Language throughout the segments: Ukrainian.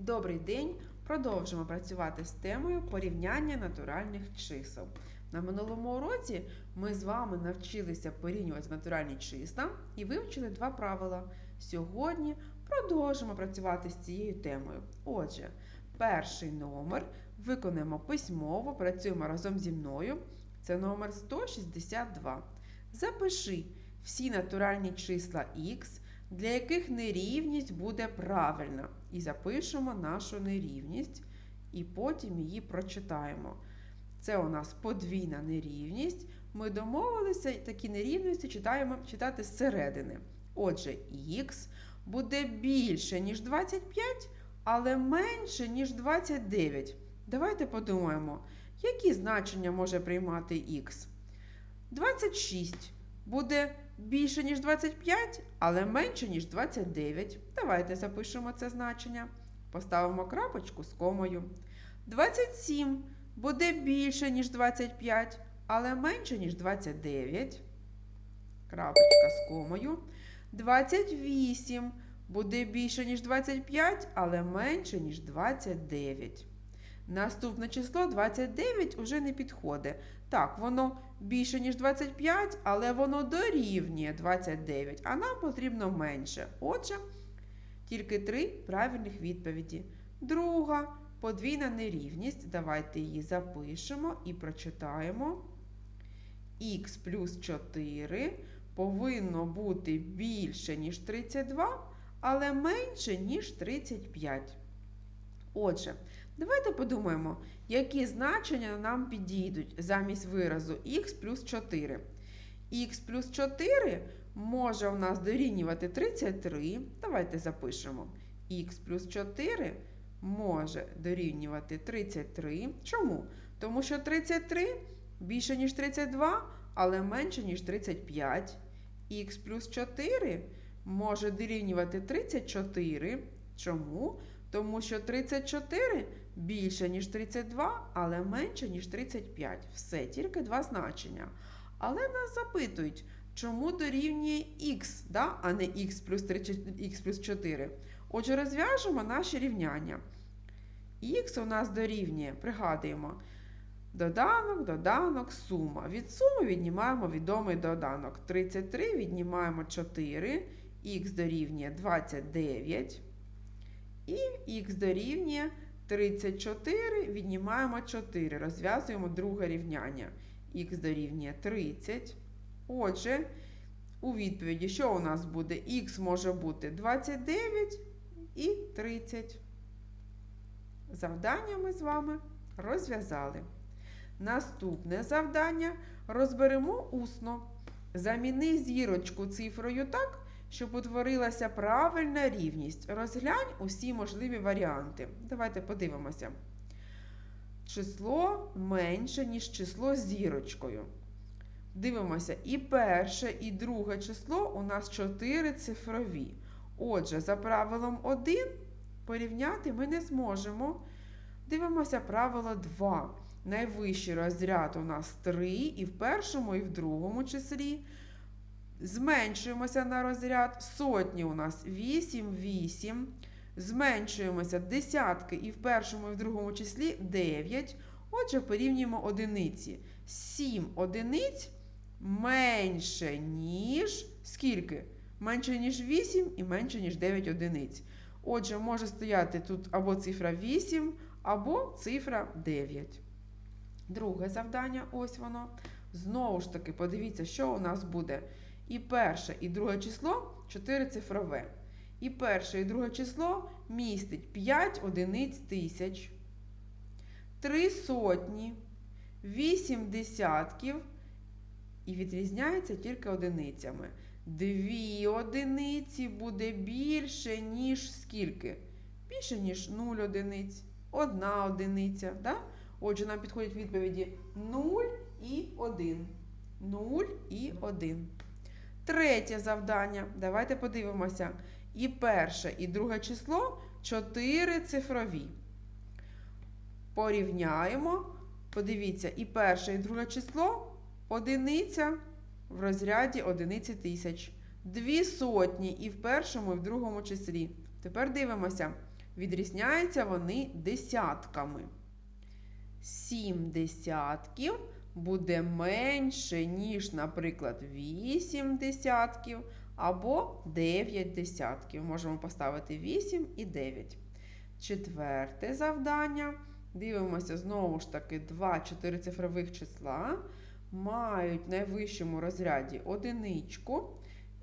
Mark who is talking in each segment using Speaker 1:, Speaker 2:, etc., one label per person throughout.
Speaker 1: Добрий день! Продовжимо працювати з темою порівняння натуральних чисел. На минулому уроці ми з вами навчилися порівнювати натуральні числа і вивчили два правила. Сьогодні продовжимо працювати з цією темою. Отже, перший номер виконаємо письмово, працюємо разом зі мною. Це номер 162. Запиши всі натуральні числа х, для яких нерівність буде правильна. І запишемо нашу нерівність, і потім її прочитаємо. Це у нас подвійна нерівність. Ми домовилися такі нерівності читаємо, читати зсередини. Отже, х буде більше, ніж 25, але менше, ніж 29. Давайте подумаємо, які значення може приймати х. 26 буде більше, ніж 25, але менше, ніж 29. Давайте запишемо це значення. Поставимо крапочку з комою. 27 буде більше, ніж 25, але менше, ніж 29. Крапочка з комою. 28 буде більше, ніж 25, але менше, ніж 29. Наступне число 29 уже не підходить. Так, воно більше, ніж 25, але воно дорівнює 29, а нам потрібно менше. Отже, тільки три правильних відповіді. Друга подвійна нерівність. Давайте її запишемо і прочитаємо. Х плюс 4 повинно бути більше, ніж 32, але менше, ніж 35. Отже, давайте подумаємо, які значення нам підійдуть замість виразу х плюс 4. х плюс 4 може у нас дорівнювати 33. Давайте запишемо. х плюс 4 може дорівнювати 33. Чому? Тому що 33 більше, ніж 32, але менше, ніж 35. х плюс 4 може дорівнювати 34. Чому? Тому що 34 більше, ніж 32, але менше, ніж 35. Все, тільки два значення. Але нас запитують, чому дорівнює х, да? а не х плюс, 3, х плюс 4. Отже, розв'яжемо наші рівняння. Х у нас дорівнює, пригадуємо, доданок, доданок, сума. Від суми віднімаємо відомий доданок. 33 віднімаємо 4, х дорівнює 29. І х дорівнює 34, віднімаємо 4. Розв'язуємо друге рівняння. Х дорівнює 30. Отже, у відповіді, що у нас буде? Х може бути 29 і 30. Завдання ми з вами розв'язали. Наступне завдання розберемо усно. Заміни зірочку цифрою так, щоб утворилася правильна рівність. Розглянь усі можливі варіанти. Давайте подивимося. Число менше, ніж число з зірочкою. Дивимося, і перше, і друге число у нас 4 цифрові. Отже, за правилом 1 порівняти ми не зможемо. Дивимося правило 2. Найвищий розряд у нас 3, і в першому, і в другому числі. Зменшуємося на розряд. Сотні у нас 8, 8. Зменшуємося десятки і в першому, і в другому числі 9. Отже, порівнюємо одиниці. 7 одиниць менше, ніж скільки? Менше, ніж 8 і менше, ніж 9 одиниць. Отже, може стояти тут або цифра 8, або цифра 9. Друге завдання, ось воно. Знову ж таки, подивіться, що у нас буде. І перше, і друге число 4 цифрове. І перше, і друге число містить 5 одиниць тисяч, 3 сотні, 8 десятків і відрізняється тільки одиницями. Дві одиниці буде більше, ніж скільки? Більше, ніж 0 одиниць, одна одиниця. Да? Отже, нам підходять відповіді 0 і 1. 0 і 1. Третє завдання. Давайте подивимося. І перше, і друге число 4 цифрові. Порівняємо. Подивіться, і перше, і друге число одиниця в розряді одиниці тисяч. Дві сотні і в першому, і в другому числі. Тепер дивимося. відрізняються вони десятками. 7 десятків буде менше, ніж, наприклад, 8 десятків або 9 десятків. Можемо поставити 8 і 9. Четверте завдання. Дивимося знову ж таки два чотирицифрових числа. Мають в найвищому розряді одиничку.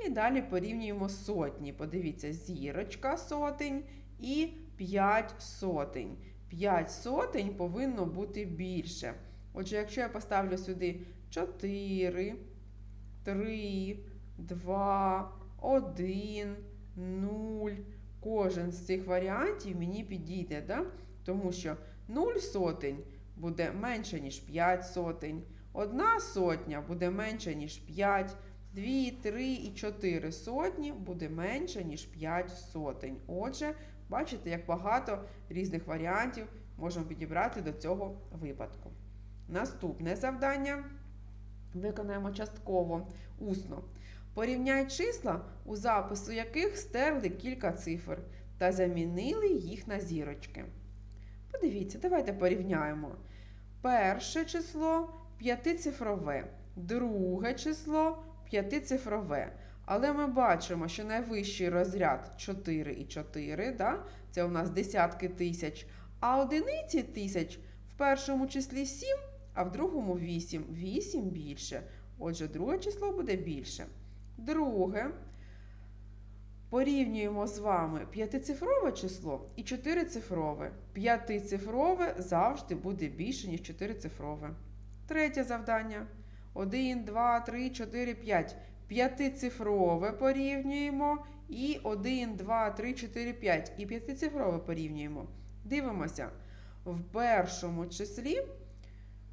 Speaker 1: І далі порівнюємо сотні. Подивіться, зірочка сотень і 5 сотень. 5 сотень повинно бути більше. Отже, якщо я поставлю сюди 4, 3, 2, 1, 0, кожен з цих варіантів мені підійде, да? тому що 0 сотень буде менше, ніж 5 сотень, 1 сотня буде менше, ніж 5, 2, 3 і 4 сотні буде менше, ніж 5 сотень. Отже, бачите, як багато різних варіантів можемо підібрати до цього випадку. Наступне завдання виконаємо частково усно. Порівняй числа, у запису яких стерли кілька цифр та замінили їх на зірочки. Подивіться, давайте порівняємо. Перше число п'ятицифрове, друге число п'ятицифрове. Але ми бачимо, що найвищий розряд 4 і 4, да? це у нас десятки тисяч, а одиниці тисяч в першому числі 7, а в другому 8. 8 більше. Отже, друге число буде більше. Друге. Порівнюємо з вами п'ятицифрове число і чотирицифрове. П'ятицифрове завжди буде більше, ніж чотирицифрове. Третє завдання. 1, 2, 3, 4, 5. П'ятицифрове порівнюємо. І 1, 2, 3, 4, 5. І п'ятицифрове порівнюємо. Дивимося. В першому числі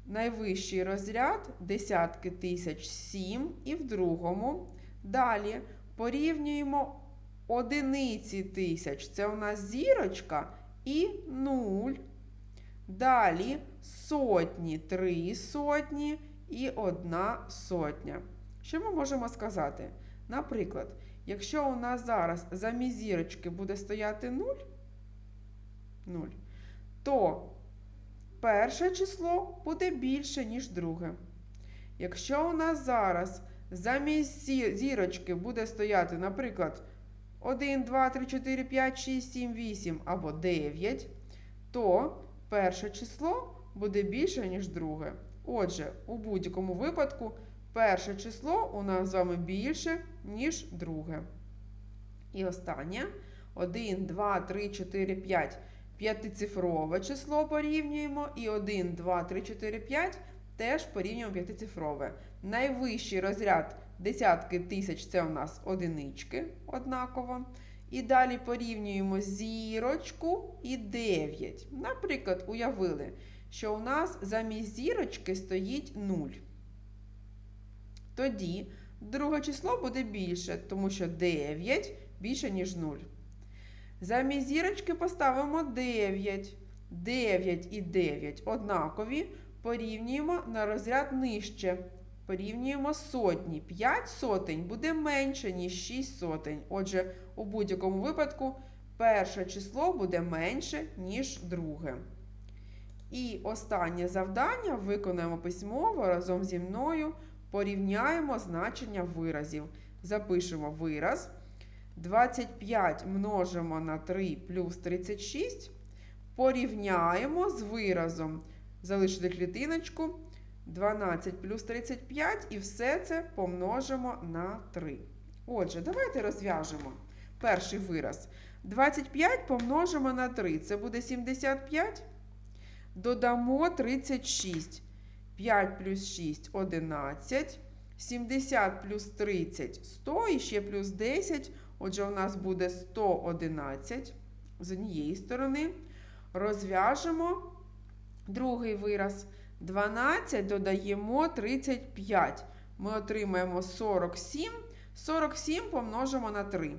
Speaker 1: найвищий розряд десятки тисяч 7 і в другому. Далі порівнюємо одиниці тисяч. Це у нас зірочка і 0. Далі сотні, три сотні і одна сотня. Що ми можемо сказати? Наприклад, якщо у нас зараз замість зірочки буде стояти 0, 0 то перше число буде більше, ніж друге. Якщо у нас зараз замість зірочки буде стояти, наприклад, 1, 2, 3, 4, 5, 6, 7, 8 або 9, то перше число буде більше, ніж друге. Отже, у будь-якому випадку перше число у нас з вами більше, ніж друге. І останнє 1, 2, 3, 4, 5. П'ятицифрове число порівнюємо. І 1, 2, 3, 4, 5 теж порівнюємо п'ятицифрове. Найвищий розряд десятки тисяч це у нас одинички однаково. І далі порівнюємо зірочку і 9. Наприклад, уявили, що у нас замість зірочки стоїть 0. Тоді друге число буде більше, тому що 9 більше, ніж 0. Замість зірочки поставимо 9. 9 і 9 однакові. Порівнюємо на розряд нижче. Порівнюємо сотні. 5 сотень буде менше, ніж 6 сотень. Отже, у будь-якому випадку перше число буде менше, ніж друге. І останнє завдання виконаємо письмово разом зі мною. Порівняємо значення виразів. Запишемо вираз. 25 множимо на 3 плюс 36. Порівняємо з виразом. Залишити клітиночку. 12 плюс 35 і все це помножимо на 3. Отже, давайте розв'яжемо перший вираз. 25 помножимо на 3. Це буде 75. Додамо 36. 5 плюс 6 11. 70 плюс 30 100 і ще плюс 10. Отже, у нас буде 111 з однієї сторони. Розв'яжемо другий вираз. 12 додаємо 35. Ми отримаємо 47. 47 помножимо на 3.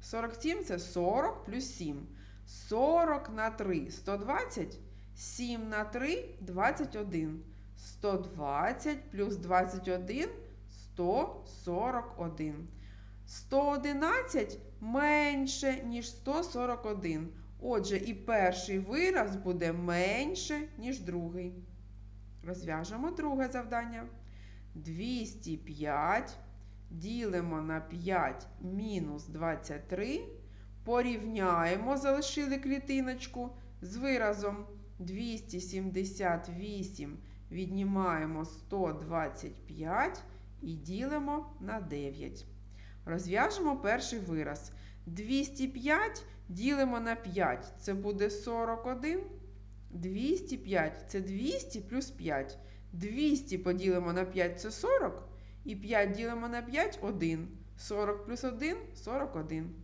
Speaker 1: 47 це 40 плюс 7. 40 на 3 120. 7 на 3 21. 120 плюс 21 141. 111 менше, ніж 141. Отже, і перший вираз буде менше, ніж другий. Розв'яжемо друге завдання. 205 ділимо на 5 мінус 23. Порівняємо, залишили клітиночку з виразом 278 віднімаємо 125 і ділимо на 9. Розв'яжемо перший вираз. 205 ділимо на 5. Це буде 41. 205 це 200 плюс 5. 200 поділимо на 5 це 40. І 5 ділимо на 5 1. 40 плюс 1 41.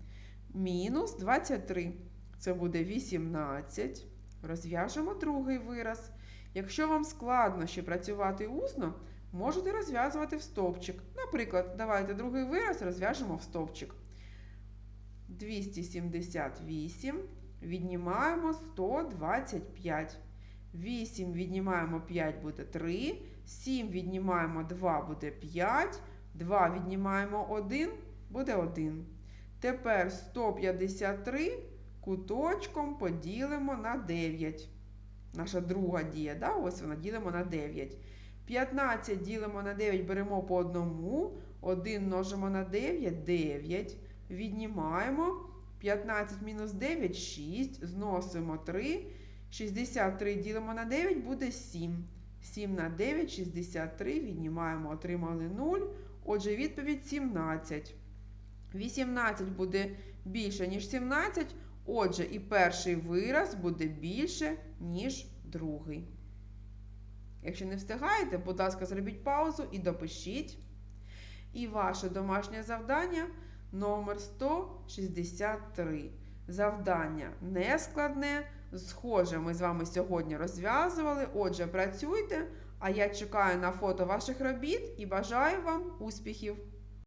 Speaker 1: Мінус 23. Це буде 18. Розв'яжемо другий вираз. Якщо вам складно ще працювати усно, можете розв'язувати в стовпчик. Наприклад, давайте другий вираз розв'яжемо в стовпчик. 278 віднімаємо 125. 8 віднімаємо 5 буде 3. 7 віднімаємо 2 буде 5. 2 віднімаємо 1 буде 1. Тепер 153 куточком поділимо на 9. Наша друга дія, да? ось вона ділимо на 9. 15 ділимо на 9, беремо по одному. 1 множимо на 9, 9. Віднімаємо. 15 мінус 9 6. Зносимо 3. 63 ділимо на 9 буде 7. 7 на 9, 63. Віднімаємо, отримали 0. Отже, відповідь 17. 18 буде більше, ніж 17. Отже, і перший вираз буде більше, ніж другий. Якщо не встигаєте, будь ласка, зробіть паузу і допишіть. І ваше домашнє завдання номер 163. Завдання нескладне. Схоже, ми з вами сьогодні розв'язували. Отже, працюйте. А я чекаю на фото ваших робіт і бажаю вам успіхів!